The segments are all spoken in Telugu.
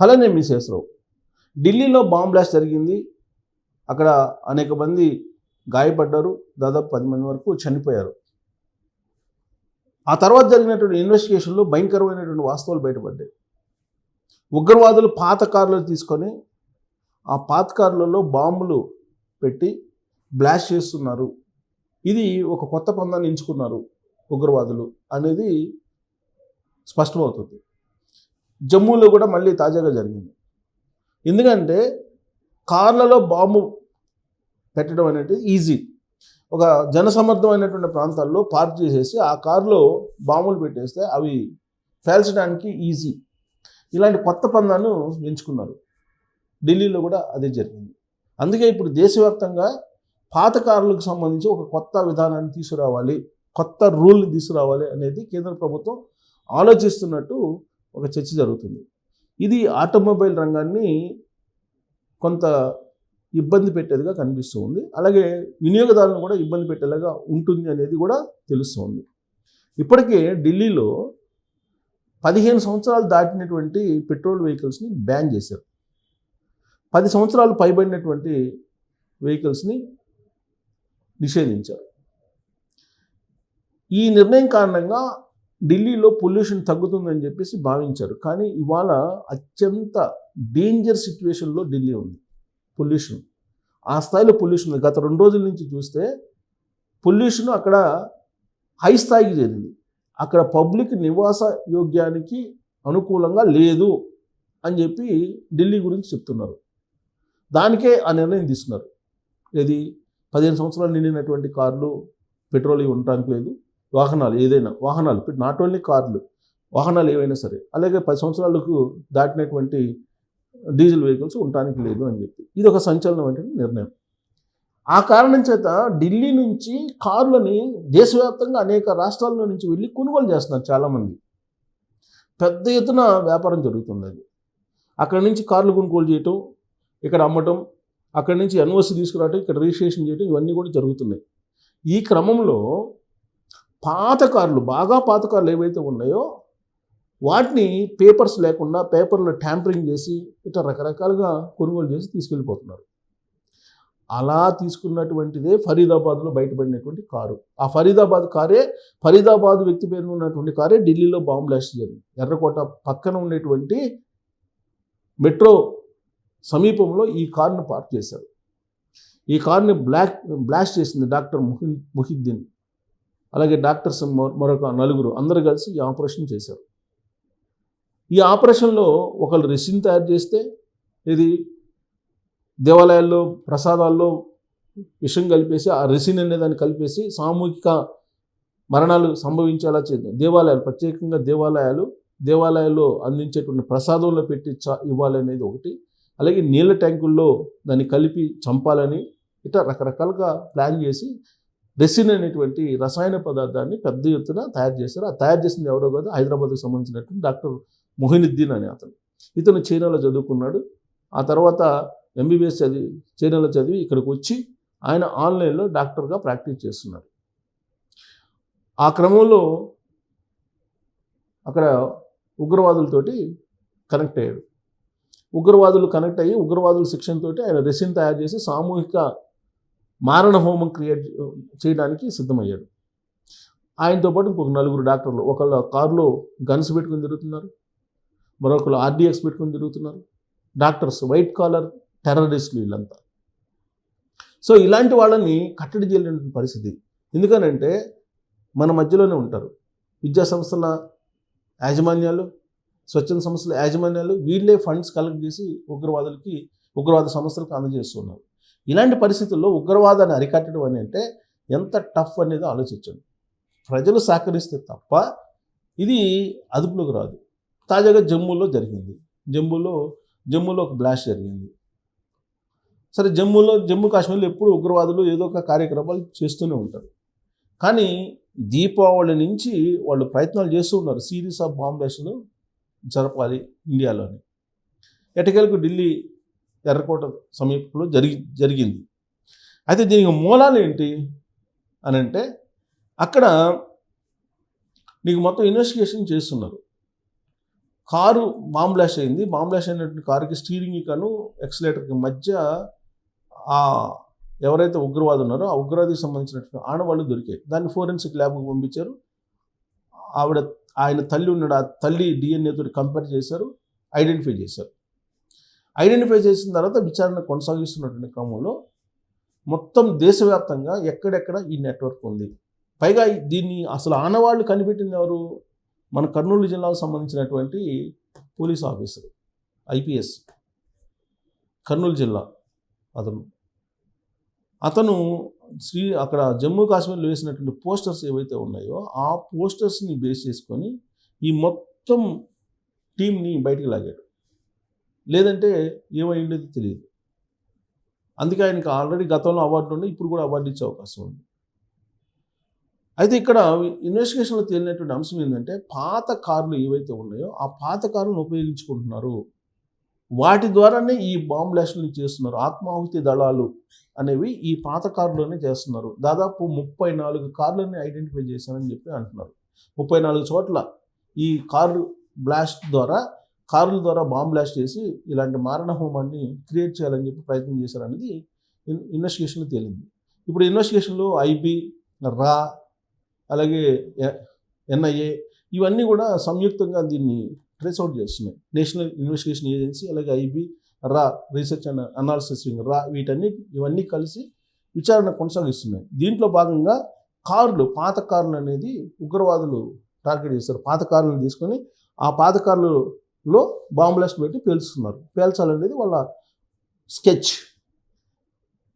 అలానే మిసేసరావు ఢిల్లీలో బాంబ్ బ్లాస్ట్ జరిగింది. అక్కడ అనేక మంది గాయపడ్డారు. దాదాపు పది మంది వరకు చనిపోయారు. ఆ తర్వాత జరిగినటువంటి ఇన్వెస్టిగేషన్లో భయంకరమైనటువంటి వాస్తవాలు బయటపడ్డాయి. ఉగ్రవాదులు పాత కార్లు తీసుకొని ఆ పాత కార్లలో బాంబులు పెట్టి బ్లాస్ట్ చేస్తున్నారు. ఇది ఒక కొత్త పందాన్ని ఎంచుకున్నారు ఉగ్రవాదులు అనేది స్పష్టమవుతుంది. జమ్మూలో కూడా మళ్ళీ తాజాగా జరిగింది. ఎందుకంటే కార్లలో బాంబు పెట్టడం అనేది ఈజీ. ఒక జనసమర్థమైనటువంటి ప్రాంతాల్లో పార్క్ చేసేసి ఆ కారులో బాంబులు పెట్టేస్తే అవి పేల్చడానికి ఈజీ. ఇలాంటి కొత్త పందాలను ఎంచుకున్నారు. ఢిల్లీలో కూడా అదే జరిగింది. అందుకే ఇప్పుడు దేశవ్యాప్తంగా పాత కార్లకు సంబంధించి ఒక కొత్త విధానాన్ని తీసుకురావాలి కొత్త రూల్ని తీసుకురావాలి అనేది కేంద్ర ప్రభుత్వం ఆలోచిస్తున్నట్టు ఒక చర్చ జరుగుతుంది. ఇది ఆటోమొబైల్ రంగాన్ని కొంత ఇబ్బంది పెట్టేదిగా కనిపిస్తూ ఉంది. అలాగే వినియోగదారులను కూడా ఇబ్బంది పెట్టేలాగా ఉంటుంది అనేది కూడా తెలుస్తుంది ఇప్పటికే ఢిల్లీలో పదిహేను సంవత్సరాలు దాటినటువంటి పెట్రోల్ వెహికల్స్ని బ్యాన్ చేశారు. పది సంవత్సరాలు పైబడినటువంటి వెహికల్స్ని నిషేధించారు. ఈ నిర్ణయం కారణంగా ఢిల్లీలో పొల్యూషన్ తగ్గుతుందని చెప్పేసి భావించారు. కానీ ఇవాళ అత్యంత డేంజర్ సిచ్యువేషన్లో ఢిల్లీ ఉంది పొల్యూషన్. ఆ స్థాయిలో పొల్యూషన్ ఉంది. గత రెండు రోజుల నుంచి చూస్తే పొల్యూషన్ అక్కడ హై స్థాయికి చేరింది. అక్కడ పబ్లిక్ నివాస యోగ్యానికి అనుకూలంగా లేదు అని చెప్పి ఢిల్లీ గురించి చెప్తున్నారు. దానికే ఆ నిర్ణయం తీసుకున్నారు. ఏది? పదిహేను సంవత్సరాలు నిండినటువంటి కార్లు పెట్రోల్ ఇవి ఉండటానికి లేదు. వాహనాలు ఏదైనా వాహనాలు నాట్ ఓన్లీ కార్లు వాహనాలు ఏవైనా సరే అలాగే పది సంవత్సరాలకు దాటినటువంటి డీజిల్ వెహికల్స్ ఉండటానికి లేదు అని చెప్పి. ఇది ఒక సంచలనమైనటువంటి నిర్ణయం. ఆ కారణం చేత ఢిల్లీ నుంచి కార్లని దేశవ్యాప్తంగా అనేక రాష్ట్రాల నుంచి వెళ్ళి కొనుగోలు చేస్తున్నారు చాలామంది. పెద్ద ఎత్తున వ్యాపారం జరుగుతుంది అది. అక్కడి నుంచి కార్లు కొనుగోలు చేయటం ఇక్కడ అమ్మటం అక్కడి నుంచి ఎన్ఓసి తీసుకురావటం ఇక్కడ రిజిస్ట్రేషన్ చేయటం ఇవన్నీ కూడా జరుగుతున్నాయి. ఈ క్రమంలో పాత కార్లు బాగా పాత కార్లు ఏవైతే ఉన్నాయో వాటిని పేపర్స్ లేకుండా పేపర్లో ట్యాంపరింగ్ చేసి ఇట్లా రకరకాలుగా కొనుగోలు చేసి తీసుకెళ్ళిపోతున్నారు. అలా తీసుకున్నటువంటిదే ఫరీదాబాద్లో బయటపడినటువంటి కారు. ఆ ఫరీదాబాద్ కారే ఫరీదాబాద్ వ్యక్తి పేరు ఉన్నటువంటి కారే ఢిల్లీలో బాంబు బ్లాస్ట్ జరిగింది ఎర్రకోట పక్కన ఉండేటువంటి మెట్రో సమీపంలో ఈ కారును పార్క్ చేశారు. ఈ కారుని బ్లాక్ బ్లాస్ట్ చేసింది డాక్టర్ ముహి ముహిద్దీన్. అలాగే డాక్టర్స్ మరొక నలుగురు అందరు కలిసి ఈ ఆపరేషన్ చేశారు. ఈ ఆపరేషన్లో ఒకళ్ళు రెసిన్ తయారు చేస్తే ఇది దేవాలయాల్లో ప్రసాదాల్లో విషం కలిపేసి ఆ రెసిన్ అనే దాన్ని కలిపేసి సామూహిక మరణాలు సంభవించేలా చేద్దాం దేవాలయాలు ప్రత్యేకంగా దేవాలయాలు దేవాలయాల్లో అందించేటువంటి ప్రసాదంలో పెట్టి చ ఇవ్వాలనేది ఒకటి. అలాగే నీళ్ళ ట్యాంకుల్లో దాన్ని కలిపి చంపాలని ఇట్లా రకరకాలుగా ప్లాన్ చేసి రెసిన్ అనేటువంటి రసాయన పదార్థాన్ని పెద్ద ఎత్తున తయారు చేశారు. ఆ తయారు చేసింది ఎవరో కాదు హైదరాబాద్కు సంబంధించినటువంటి డాక్టర్ మొహినుద్దీన్ అనే అతను. ఇతను చైనాలో చదువుకున్నాడు. ఆ తర్వాత ఎంబీబీఎస్ చదివి చైనాలో చదివి ఇక్కడికి వచ్చి ఆయన ఆన్లైన్లో డాక్టర్గా ప్రాక్టీస్ చేస్తున్నాడు. ఆ క్రమంలో అక్కడ ఉగ్రవాదులతోటి కనెక్ట్ అయ్యాడు. ఉగ్రవాదులు కనెక్ట్ అయ్యి ఉగ్రవాదుల శిక్షణతో ఆయన రెసిన్ తయారు చేసి సామూహిక మారణ హోమం క్రియేట్ చేయడానికి సిద్ధమయ్యాడు. ఆయనతో పాటు ఇంకొక నలుగురు డాక్టర్లు ఒకళ్ళు కారులో గన్స్ పెట్టుకుని తిరుగుతున్నారు మరొకరు ఆర్డిఎక్స్ పెట్టుకుని తిరుగుతున్నారు. డాక్టర్స్ వైట్ కాలర్ టెర్రరిస్టులు వీళ్ళంతా. సో ఇలాంటి వాళ్ళని కట్టడి చేయలేని పరిస్థితి. ఎందుకనంటే మన మధ్యలోనే ఉంటారు. విద్యా సంస్థల యాజమాన్యాలు స్వచ్ఛంద సంస్థల యాజమాన్యాలు వీళ్ళే ఫండ్స్ కలెక్ట్ చేసి ఉగ్రవాదులకి ఉగ్రవాద సంస్థలకు అందజేస్తున్నారు. ఇలాంటి పరిస్థితుల్లో ఉగ్రవాదాన్ని అరికట్టడం అని అంటే ఎంత టఫ్ అనేది ఆలోచించండి. ప్రజలు సహకరిస్తే తప్ప ఇది అదుపులోకి రాదు. తాజాగా జమ్మూలో జరిగింది. జమ్మూలో జమ్మూలో ఒక బ్లాస్ట్ జరిగింది. సరే జమ్మూలో జమ్మూ కాశ్మీర్లో ఎప్పుడు ఉగ్రవాదులు ఏదో ఒక కార్యక్రమాలు చేస్తూనే ఉంటారు. కానీ దీపావళి నుంచి వాళ్ళు ప్రయత్నాలు చేస్తూ ఉన్నారు. సిరీస్ ఆఫ్ బాంబ్ జరపాలి ఇండియాలోని. ఎటకేలకు ఢిల్లీ ఎర్రకోట సమీపంలో జరిగి జరిగింది. అయితే దీనికి మూలాలు ఏంటి అని అంటే అక్కడ నీకు మొత్తం ఇన్వెస్టిగేషన్ చేస్తున్నారు. కారు బాంబ్లాష్ అయింది. బాంబ్లాష్ అయినటువంటి కారుకి స్టీరింగ్ కను ఎక్సలేటర్కి మధ్య ఆ ఎవరైతే ఉగ్రవాది ఉన్నారో ఆ ఉగ్రవాదికి సంబంధించినటువంటి ఆడవాళ్ళు దొరికాయి. దాన్ని ఫోరెన్సిక్ ల్యాబ్కి పంపించారు. ఆవిడ ఆయన తల్లి ఉన్నాడు. ఆ తల్లి డిఎన్ఏతో కంపేర్ చేశారు ఐడెంటిఫై చేశారు. ఐడెంటిఫై చేసిన తర్వాత విచారణ కొనసాగిస్తున్నటువంటి క్రమంలో మొత్తం దేశవ్యాప్తంగా ఎక్కడెక్కడ ఈ నెట్వర్క్ ఉంది? పైగా దీన్ని అసలు ఆనవాళ్ళు కనిపెట్టింది ఎవరు? మన కర్నూలు జిల్లాకు సంబంధించినటువంటి పోలీస్ ఆఫీసర్ ఐపీఎస్ కర్నూలు జిల్లా అతను. అతను శ్రీ అక్కడ జమ్మూ కాశ్మీర్లో వేసినటువంటి పోస్టర్స్ ఏవైతే ఉన్నాయో ఆ పోస్టర్స్ని బేస్ చేసుకొని ఈ మొత్తం టీంని బయటికి లాగాడు. లేదంటే ఏమైండేది తెలియదు. అందుకే ఆయనకి ఆల్రెడీ గతంలో అవార్డు ఉన్నాయి ఇప్పుడు కూడా అవార్డు ఇచ్చే అవకాశం ఉంది. అయితే ఇక్కడ ఇన్వెస్టిగేషన్లో తేలినటువంటి అంశం ఏంటంటే పాత కార్లు ఏవైతే ఉన్నాయో ఆ పాత కార్లను ఉపయోగించుకుంటున్నారు. వాటి ద్వారానే ఈ బాంబ్ బ్లాస్ట్ని చేస్తున్నారు. ఆత్మాహుతి దళాలు అనేవి ఈ పాత కారులోనే చేస్తున్నారు. దాదాపు ముప్పై నాలుగు కార్లని ఐడెంటిఫై చేశానని చెప్పి అంటున్నారు. ముప్పై నాలుగు చోట్ల ఈ కారు బ్లాస్ట్ ద్వారా కార్ల ద్వారా బాంబ్ బ్లాస్ట్ చేసి ఇలాంటి మారణ హోమాన్ని క్రియేట్ చేయాలని చెప్పి ప్రయత్నం చేశారనేది ఇన్- ఇన్వెస్టిగేషన్లో తేలింది. ఇప్పుడు ఇన్వెస్టిగేషన్లో ఐబీ రా అలాగే ఎన్ఐఏ ఇవన్నీ కూడా సంయుక్తంగా దీన్ని ట్రేస్ అవుట్ చేస్తున్నాయి. నేషనల్ ఇన్వెస్టిగేషన్ ఏజెన్సీ అలాగే ఐబీ రా రీసెర్చ్ అండ్ అనాలిసిస్ వింగ్ రా వీటన్ని ఇవన్నీ కలిసి విచారణ కొనసాగిస్తున్నాయి. దీంట్లో భాగంగా కార్లు పాత కార్లు అనేది ఉగ్రవాదులు టార్గెట్ చేస్తారు పాత కార్లను తీసుకొని ఆ పాత కార్లు బాంబ్ బాంబులాస్ట్ పెట్టి పేల్చుతున్నారు. పేల్చాలనేది వాళ్ళ స్కెచ్.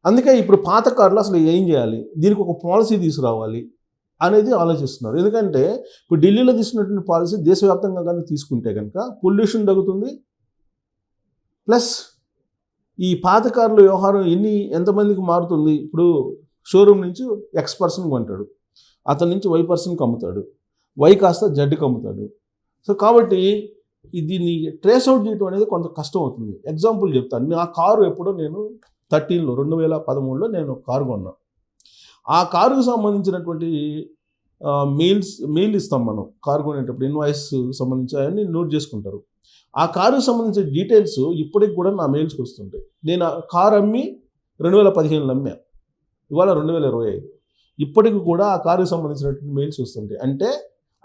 అందుకే ఇప్పుడు పాత కార్లు అసలు ఏం చేయాలి? దీనికి ఒక పాలసీ తీసుకురావాలి అనేది ఆలోచిస్తున్నారు. ఎందుకంటే ఇప్పుడు ఢిల్లీలో తీసుకున్నటువంటి పాలసీ దేశవ్యాప్తంగా కానీ తీసుకుంటే కనుక పొల్యూషన్ తగ్గుతుంది. ప్లస్ ఈ పాత కార్ల వ్యవహారం ఎన్ని ఎంతమందికి మారుతుంది? ఇప్పుడు షోరూమ్ నుంచి ఎక్స్ పర్సన్ కొంటాడు. అతని నుంచి వై పర్సన్కి అమ్ముతాడు వై కాస్త జడ్కి అమ్ముతాడు సో కాబట్టి దీన్ని ట్రేస్ అవుట్ చేయడం అనేది కొంత కష్టం అవుతుంది. ఎగ్జాంపుల్ చెప్తాను. నా కారు ఎప్పుడో నేను థర్టీన్లో రెండు వేల పదమూడులో నేను ఒక కారు కొన్నా. ఆ కారుకు సంబంధించినటువంటి మెయిల్స్ మెయిల్ ఇస్తాం మనం. కారు కొనేటప్పుడు ఇన్వాయిస్ సంబంధించి అవన్నీ నోట్ చేసుకుంటారు. ఆ కారుకు సంబంధించిన డీటెయిల్స్ ఇప్పటికి కూడా నా మెయిల్స్కి వస్తుంటాయి. నేను ఆ కారు అమ్మి రెండు వేల పదిహేనులో అమ్మా. ఇవాళ రెండు వేల ఇరవై ఐదు. ఇప్పటికి కూడా ఆ కారుకు సంబంధించినటువంటి మెయిల్స్ వస్తుంటాయి. అంటే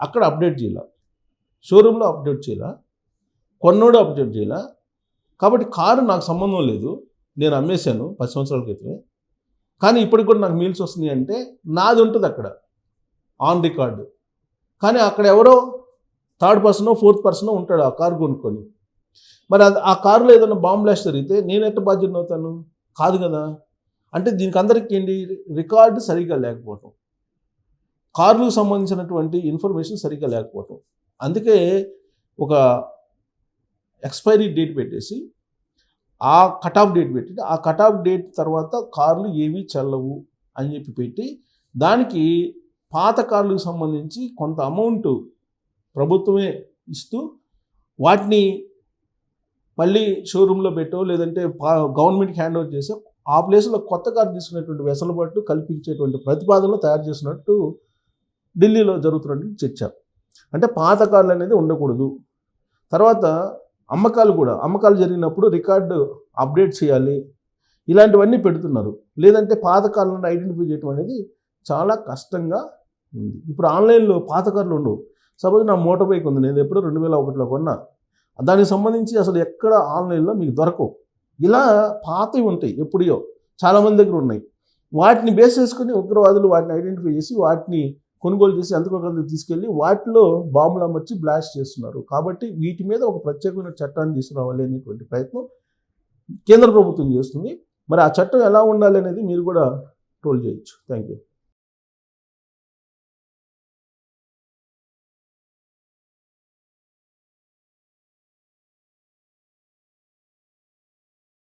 అక్కడ అప్డేట్ చేయాల. షోరూంలో అప్డేట్ చేయాల. కొన్నోడు అప్డేట్ చేయాల? కాబట్టి కారు నాకు సంబంధం లేదు. నేను అమ్మేశాను పది సంవత్సరాల క్రితమే. కానీ ఇప్పటికి కూడా నాకు మీల్స్ వస్తున్నాయి అంటే నాది ఉంటుంది అక్కడ. On record. కానీ అక్కడ ఎవరో థర్డ్ పర్సన్ ఫోర్త్ పర్సన్ ఉంటాడు ఆ కారు కొనుక్కొని. మరి అది ఆ కారులో ఏదైనా బాంబ్ బ్లాస్ట్ జరిగితే నేను ఎట్ట బాధ్యత అవుతాను? కాదు కదా. అంటే దీనికి అందరికీ ఏంటి? రికార్డు సరిగ్గా లేకపోవటం. కార్లకు సంబంధించినటువంటి ఇన్ఫర్మేషన్ సరిగ్గా లేకపోవటం. అందుకే ఒక ఎక్స్పైరీ డేట్ పెట్టేసి ఆ కట్ ఆఫ్ డేట్ పెట్టి ఆ కట్ ఆఫ్ డేట్ తర్వాత కార్లు ఏవి చల్లవు అని చెప్పి పెట్టి దానికి పాత కార్లకు సంబంధించి కొంత అమౌంట్ ప్రభుత్వమే ఇస్తూ వాటిని మళ్ళీ షోరూంలో పెట్టో లేదంటే పా- గవర్నమెంట్కి హ్యాండ్ ఓవర్ చేసో ఆ ప్లేస్లో కొత్త కారు తీసుకునేటువంటి వెసలుబాటు కల్పించేటువంటి ప్రతిపాదనలు తయారు చేసినట్టు ఢిల్లీలో జరుగుతున్నటువంటి చర్చ. అంటే పాత కార్లు అనేది ఉండకూడదు. తర్వాత అమ్మకాలు కూడా అమ్మకాలు జరిగినప్పుడు రికార్డు అప్డేట్ చేయాలి. ఇలాంటివన్నీ పెడుతున్నారు. లేదంటే పాత కార్లను ఐడెంటిఫై చేయడం అనేది చాలా కష్టంగా ఉంది. ఇప్పుడు ఆన్లైన్లో పాత కార్లు ఉండవు. సపోజ్ నా మోటార్ బైక్ ఉంది నేను ఎప్పుడో రెండు వేల ఒకటిలో కొన్నా. దానికి సంబంధించి అసలు ఎక్కడ ఆన్లైన్లో మీకు దొరకవు. ఇలా పాతవి ఉంటాయి ఎప్పుడో. చాలామంది దగ్గర ఉన్నాయి. వాటిని బేస్ చేసుకుని ఉగ్రవాదులు వాటిని ఐడెంటిఫై చేసి వాటిని కొనుగోలు చేసి ఎంతకొంత తీసుకెళ్ళి వాటిలో బాంబులు అమర్చి బ్లాస్ట్ చేస్తున్నారు. కాబట్టి వీటి మీద ఒక ప్రత్యేకమైన చట్టాన్ని తీసుకురావాలి అనేటువంటి ప్రయత్నం కేంద్ర ప్రభుత్వం చేస్తుంది. మరి ఆ చట్టం ఎలా ఉండాలి అనేది మీరు కూడా ట్రోల్ చేయొచ్చు. Thank you